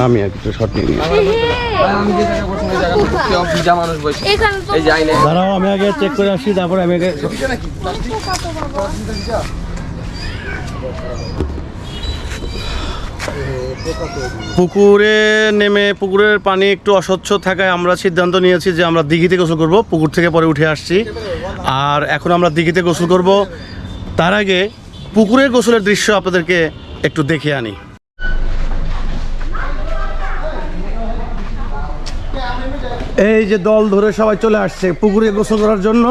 নামি আর কিছু শর্ট নিয়ে দাঁড়াও আমি আগে চেক করে আসি তারপরে আমি আগে পুকুরে নেমে পুকুরের পানি একটু অস্বচ্ছ থাকায় আমরা সিদ্ধান্ত নিয়েছি যে আমরা দিঘিতে গোসল করব। পুকুর থেকে পরে উঠে আসছি। আর এখন আমরা দিঘিতে গোসল করব। তার আগে পুকুরের গোসলের দৃশ্য আপনাদেরকে একটু দেখে আনি। এই যে দল ধরে সবাই চলে আসছে পুকুরে গোসল করার জন্য।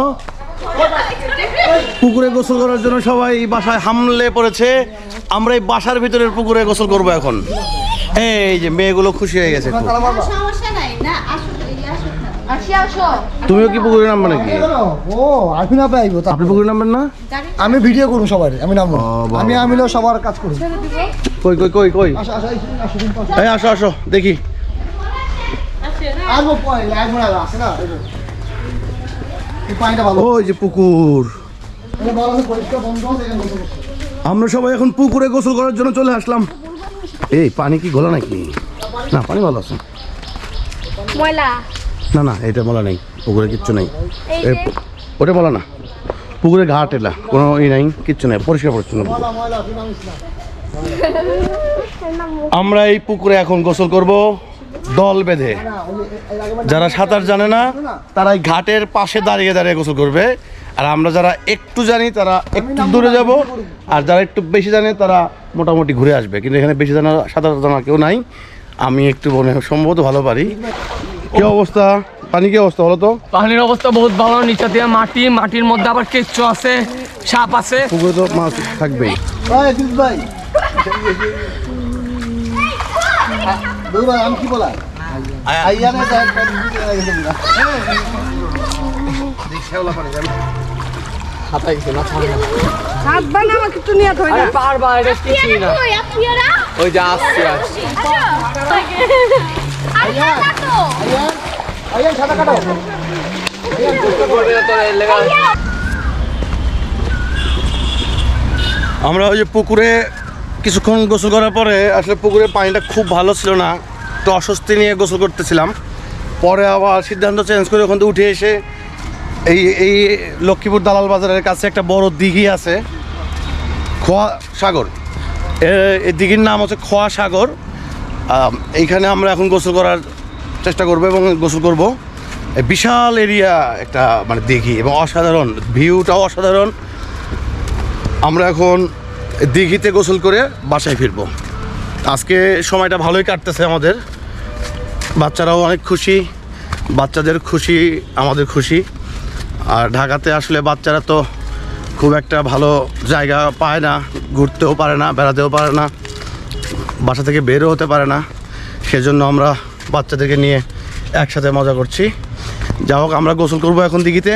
পুকুরে গোসল করার জন্য সবাই বাসায় হামলে পড়েছে। আমরা এই বাসার ভিতরের পুকুরে গোসল করব এখন। এই যে মেয়েগুলো খুশি হয়ে গেছে খুব। সমস্যা নাই না আসো এই আসো আসি আসো। তুমিও কি পুকুরে নামবে নাকি? ও আমি না পাইবো আপনি পুকুরে নামবেন না? আমি ভিডিও করুন সবার আমি নামবো। আমি আমিলেও সবার কাজ করুন। কই কই কই কই? আসো আসো দেখি আসব পরে লাগবো না আসে না এই যে। এই পানিটা ভালো ওই যে পুকুর। আমরা সবাই এখন পুকুরে গোসল করার জন্য চলে আসলাম। এই পানি কি গোলা নাকি? না পানি ভালো আছে। ময়লা। না না এটা বলা নেই পুকুরে কিচ্ছু নেই। এই ওটা বলা না। পুকুরে ঘাট এলা কোনো ই নাই কিচ্ছু নেই পরিষ্কার পরিচ্ছন্ন। আমরা এই পুকুরে এখন গোসল করব। দল বেঁধে। যারা সাঁতার জানে না তারা ঘাটের পাশে দাঁড়িয়ে দাঁড়িয়ে গোসল করবে। আর আমরা যারা একটু জানি তারা একটু দূরে যাব। আর যারা একটু বেশি জানে তারা মোটামুটি ঘুরে আসবে। কিন্তু এখানে বেশি জানা সাঁতার জানা কেউ নাই। আমি একটু মনে হয় সম্ভবত ভালো পারি। কি অবস্থা? পানি কি অবস্থা বলো তো? পানির অবস্থা বহুত ভালো নিচে দিয়ে মাটি মাটির মধ্যে আবার কেঁচো আছে সাপ আছে। পুকুরে তো মাছ থাকবেই। ভাই। আমি কি বলা? আইয়া না না। আমাকে একটু নিয়ে ধরে আরে পারবা এটা কিছুই না কই আপুরা ওই যে আসছে আসছে। না সাদা কাটো। আমরা ওই যে পুকুরে কিছুক্ষণ গোসল করার পরে আসলে পুকুরের পানিটা খুব ভালো ছিল না। একটু অস্বস্তি নিয়ে গোসল করতেছিলাম। পরে আবার সিদ্ধান্ত চেঞ্জ করে ওখান থেকে উঠে এসে এই এই লক্ষ্মীপুর দালাল বাজারের কাছে একটা বড় দিঘি আছে, খোয়া সাগর। এই দিঘির নাম হচ্ছে খোয়া সাগর। এইখানে আমরা এখন গোসল করার চেষ্টা করব এবং গোসল করব। বিশাল এরিয়া একটা মানে দিঘি এবং অসাধারণ, ভিউটাও অসাধারণ। আমরা এখন দিঘিতে গোসল করে বাসায় ফিরবো। আজকে সময়টা ভালোই কাটতেছে আমাদের। বাচ্চারাও অনেক খুশি, বাচ্চাদের খুশি, আমাদের খুশি। আর ঢাকাতে আসলে বাচ্চারা তো খুব একটা ভালো জায়গা পায় না, ঘুরতেও পারে না, বেড়াতেও পারে না, বাসা থেকে বেরও হতে পারে না। সেজন্য আমরা বাচ্চাদেরকে নিয়ে একসাথে মজা করছি। যা হোক, আমরা গোসল করব এখন দিঘিতে,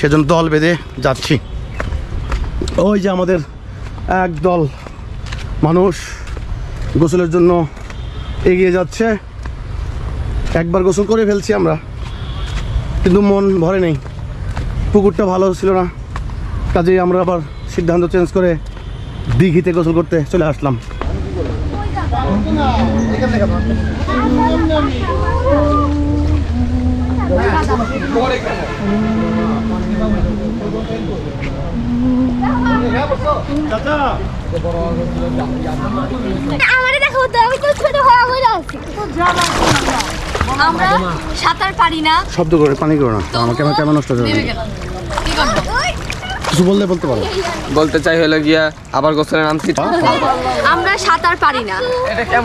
সেজন্য দল বেঁধে যাচ্ছি। ওই যে আমাদের এক দল মানুষ। গোসলের জন্য এগিয়ে যাচ্ছে। একবার গোসল করে ফেলছি আমরা। কিন্তু মন ভরে নেই। পুকুরটা ভালো ছিল না। কাজেই আমরা আবার সিদ্ধান্ত চেঞ্জ করে দিঘিতে গোসল করতে চলে আসলাম। এখান থেকে। আমারে দেখো তো আমি তো ছোট আছি আমরা সাঁতার পারি না। শব্দ করে পানি করো না। আমার কেমন কেমন নষ্ট হয়ে যাবে নেমে গেলাম কি করব কিছু বললে বলতে পারো। বলতে চাই হলো গিয়া আবার গোসলে নামছি। আমরা সাঁতার পারি না।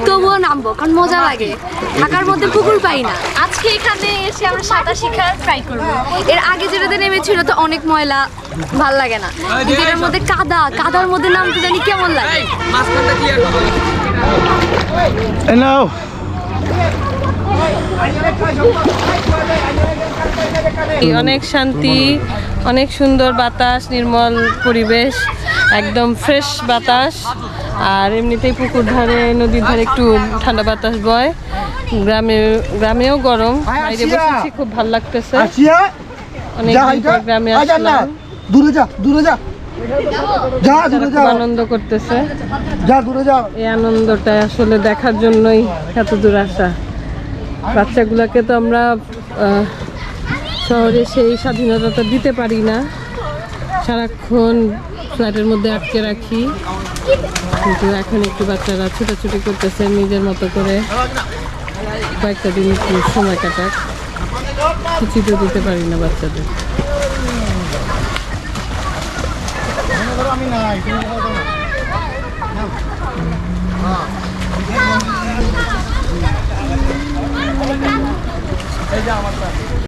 তবুও নামবো কারণ মজা লাগে। ঢাকার মধ্যে পুকুর পাই না। আজকে এখানে এসে আমরা সাঁতার শেখার ট্রাই করব। এর আগে যেটাতে নেমেছিল তো অনেক ময়লা ভালো লাগে না। কিন্তু এটার মধ্যে কাদা কাদার মধ্যে নামতে জানি কেমন লাগে। নাও। অনেক শান্তি। অনেক সুন্দর বাতাস নির্মল পরিবেশ একদম ফ্রেশ বাতাস। আর এমনিতেই পুকুর ধারে নদীর ধারে একটু ঠান্ডা বাতাস বয়। গ্রামে গ্রামেও গরম বাইরে বসেছি খুব ভালো লাগতেছে। অনেক গ্রামে আসলাম। দূরে যা দূরে যা। যা দূরে যা। আনন্দ করতেছে। যা দূরে যা। এই আনন্দটা আসলে দেখার জন্যই এত দূর আসা। বাচ্চাগুলোকে তো আমরা শহরে সেই স্বাধীনতাটা দিতে পারি না। সারাক্ষণ ফ্ল্যাটের মধ্যে আটকে রাখি। কিন্তু এখন একটু বাচ্চারা ছুটাছুটি করতেছে নিজের মতো করে। কয়েকটা দিন সময় কাটাক। কিছু তো দিতে পারি না বাচ্চাদের।